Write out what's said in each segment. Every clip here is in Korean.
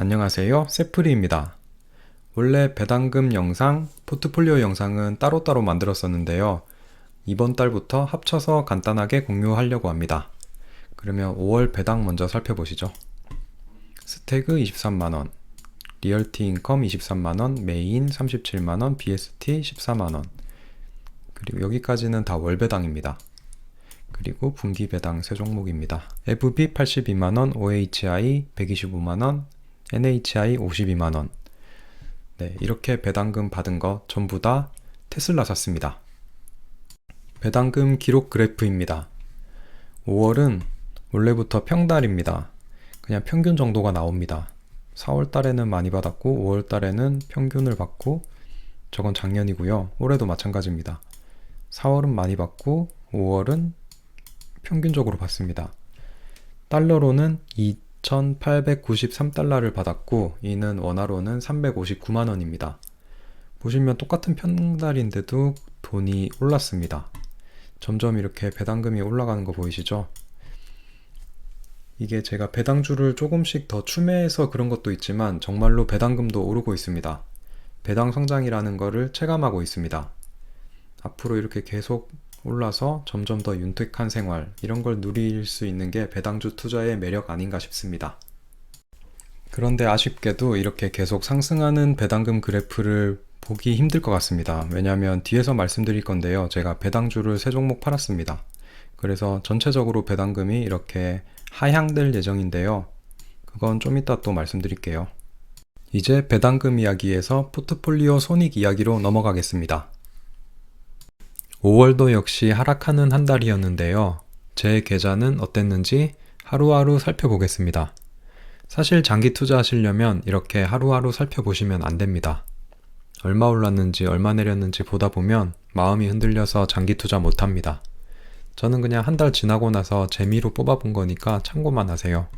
안녕하세요. 세프리입니다. 원래 배당금 영상, 포트폴리오 영상은 따로따로 만들었었는데요. 이번 달부터 합쳐서 간단하게 공유하려고 합니다. 그러면 5월 배당 먼저 살펴보시죠. 스태그 23만원, 리얼티 인컴 23만원, 메인 37만원, BST 14만원. 그리고 여기까지는 다 월배당입니다. 그리고 분기 배당 세 종목입니다. FB 82만원, OHI 125만원, NHI 52만원. 네, 이렇게 배당금 받은 거 전부 다 테슬라 샀습니다. 배당금 기록 그래프입니다. 5월은 원래부터 평달입니다. 그냥 평균 정도가 나옵니다. 4월 달에는 많이 받았고 5월 달에는 평균을 받고 저건 작년이고요. 올해도 마찬가지입니다. 4월은 많이 받고 5월은 평균적으로 받습니다. 달러로는 2,893달러를 받았고 이는 원화로는 359만 원입니다. 보시면 똑같은 평달인데도 돈이 올랐습니다. 점점 이렇게 배당금이 올라가는 거 보이시죠? 이게 제가 배당주를 조금씩 더 추매해서 그런 것도 있지만 정말로 배당금도 오르고 있습니다. 배당 성장이라는 거를 체감하고 있습니다. 앞으로 이렇게 계속 올라서 점점 더 윤택한 생활, 이런 걸 누릴 수 있는 게 배당주 투자의 매력 아닌가 싶습니다. 그런데 아쉽게도 이렇게 계속 상승하는 배당금 그래프를 보기 힘들 것 같습니다. 왜냐하면 뒤에서 말씀드릴 건데요. 제가 배당주를 세 종목 팔았습니다. 그래서 전체적으로 배당금이 이렇게 하향될 예정인데요. 그건 좀 이따 또 말씀드릴게요. 이제 배당금 이야기에서 포트폴리오 손익 이야기로 넘어가겠습니다. 5월도 역시 하락하는 한 달이었는데요. 제 계좌는 어땠는지 하루하루 살펴보겠습니다. 사실 장기 투자하시려면 이렇게 하루하루 살펴보시면 안 됩니다. 얼마 올랐는지 얼마 내렸는지 보다 보면 마음이 흔들려서 장기 투자 못 합니다. 저는 그냥 한 달 지나고 나서 재미로 뽑아본 거니까 참고만 하세요.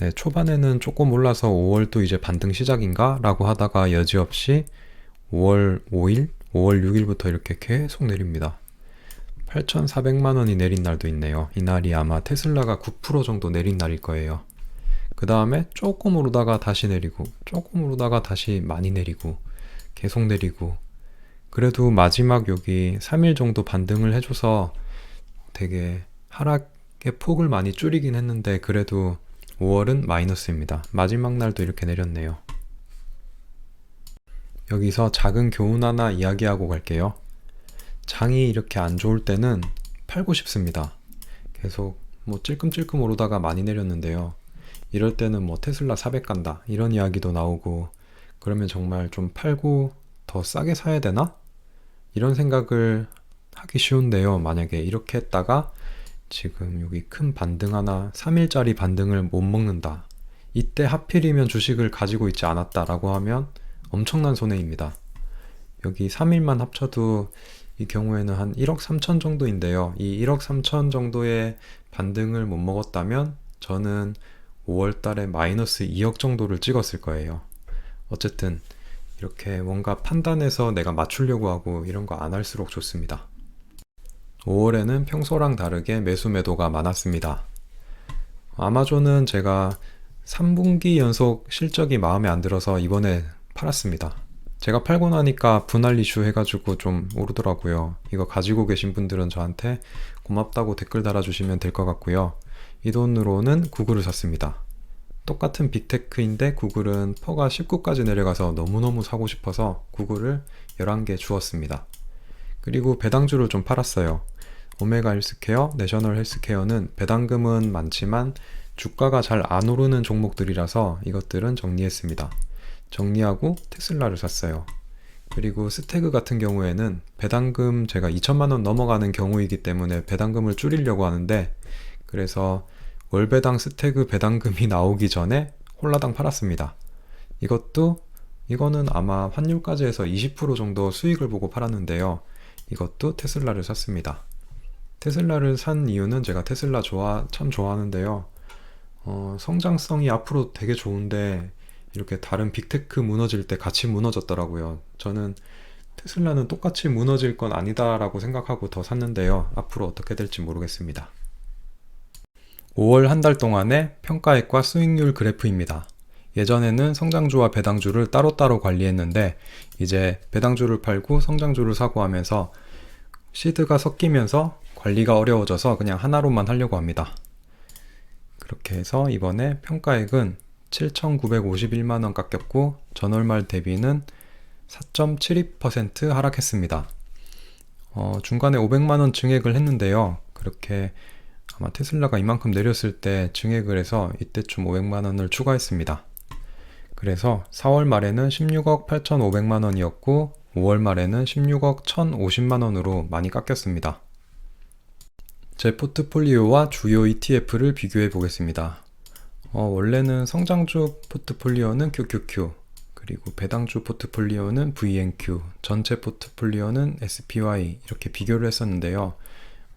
네, 초반에는 조금 올라서 5월도 이제 반등 시작인가? 라고 하다가 여지없이 5월 5일, 5월 6일부터 이렇게 계속 내립니다. 8,400만 원이 내린 날도 있네요. 이 날이 아마 테슬라가 9% 정도 내린 날일 거예요. 그 다음에 조금 오르다가 다시 내리고, 조금 오르다가 다시 많이 내리고, 계속 내리고, 그래도 마지막 여기 3일 정도 반등을 해줘서 되게 하락의 폭을 많이 줄이긴 했는데, 그래도 5월은 마이너스입니다. 마지막 날도 이렇게 내렸네요. 여기서 작은 교훈 하나 이야기하고 갈게요. 장이 이렇게 안 좋을 때는 팔고 싶습니다. 계속 뭐 찔끔찔끔 오르다가 많이 내렸는데요. 이럴 때는 뭐 테슬라 400 간다 이런 이야기도 나오고 그러면 정말 좀 팔고 더 싸게 사야 되나? 이런 생각을 하기 쉬운데요. 만약에 이렇게 했다가 지금 여기 큰 반등 하나 3일짜리 반등을 못 먹는다. 이때 하필이면 주식을 가지고 있지 않았다라고 하면 엄청난 손해입니다. 여기 3일만 합쳐도 이 경우에는 한 1억 3천 정도인데요. 이 1억 3천 정도의 반등을 못 먹었다면 저는 5월 달에 마이너스 2억 정도를 찍었을 거예요. 어쨌든 이렇게 뭔가 판단해서 내가 맞추려고 하고 이런 거 안 할수록 좋습니다. 5월에는 평소랑 다르게 매수 매도가 많았습니다. 아마존은 제가 3분기 연속 실적이 마음에 안 들어서 이번에 팔았습니다. 제가 팔고 나니까 분할 이슈 해가지고 좀 오르더라고요. 이거 가지고 계신 분들은 저한테 고맙다고 댓글 달아주시면 될 것 같고요. 이 돈으로는 구글을 샀습니다. 똑같은 빅테크인데 구글은 퍼가 19까지 내려가서 너무너무 사고 싶어서 구글을 11개 주었습니다. 그리고 배당주를 좀 팔았어요. 오메가 헬스케어, 내셔널 헬스케어는 배당금은 많지만 주가가 잘 안 오르는 종목들이라서 이것들은 정리했습니다. 정리하고 테슬라를 샀어요. 그리고 스태그 같은 경우에는 배당금 제가 2천만 원 넘어가는 경우이기 때문에 배당금을 줄이려고 하는데 그래서 월배당 스태그 배당금이 나오기 전에 홀라당 팔았습니다. 이것도 이거는 아마 환율까지 해서 20% 정도 수익을 보고 팔았는데요. 이것도 테슬라를 샀습니다. 테슬라를 산 이유는 제가 테슬라 좋아 참 좋아하는데요. 어, 성장성이 앞으로 되게 좋은데 이렇게 다른 빅테크 무너질 때 같이 무너졌더라고요. 저는 테슬라는 똑같이 무너질 건 아니다라고 생각하고 더 샀는데요. 앞으로 어떻게 될지 모르겠습니다. 5월 한 달 동안의 평가액과 수익률 그래프입니다. 예전에는 성장주와 배당주를 따로따로 관리했는데 이제 배당주를 팔고 성장주를 사고 하면서 시드가 섞이면서 관리가 어려워져서 그냥 하나로만 하려고 합니다. 그렇게 해서 이번에 평가액은 7,951만 원 깎였고 전월말 대비는 4.72% 하락했습니다. 어, 중간에 500만 원 증액을 했는데요. 그렇게 아마 테슬라가 이만큼 내렸을 때 증액을 해서 이때쯤 500만 원을 추가했습니다. 그래서 4월 말에는 16억 8,500만 원이었고 5월 말에는 16억 1,050만 원으로 많이 깎였습니다. 제 포트폴리오와 주요 ETF를 비교해 보겠습니다. 어, 원래는 성장주 포트폴리오는 QQQ, 그리고 배당주 포트폴리오는 VNQ, 전체 포트폴리오는 SPY 이렇게 비교를 했었는데요.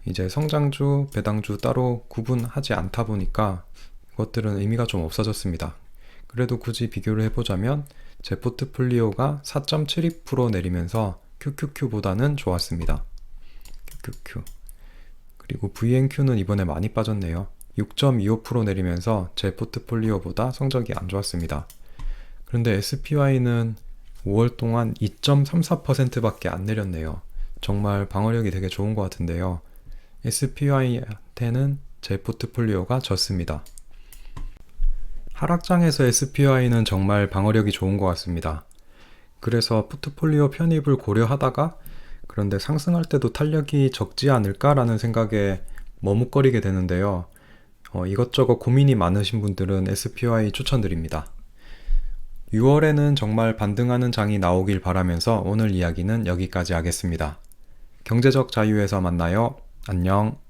이제 성장주, 배당주 따로 구분하지 않다 보니까 이것들은 의미가 좀 없어졌습니다. 그래도 굳이 비교를 해보자면 제 포트폴리오가 4.72% 내리면서 QQQ보다는 좋았습니다. QQQ. 그리고 VNQ는 이번에 많이 빠졌네요. 6.25% 내리면서 제 포트폴리오보다 성적이 안 좋았습니다. 그런데 SPY는 5월 동안 2.34%밖에 안 내렸네요. 정말 방어력이 되게 좋은 것 같은데요. SPY한테는 제 포트폴리오가 졌습니다. 하락장에서 SPY는 정말 방어력이 좋은 것 같습니다. 그래서 포트폴리오 편입을 고려하다가 그런데 상승할 때도 탄력이 적지 않을까라는 생각에 머뭇거리게 되는데요. 어, 이것저것 고민이 많으신 분들은 SPY 추천드립니다. 6월에는 정말 반등하는 장이 나오길 바라면서 오늘 이야기는 여기까지 하겠습니다. 경제적 자유에서 만나요. 안녕.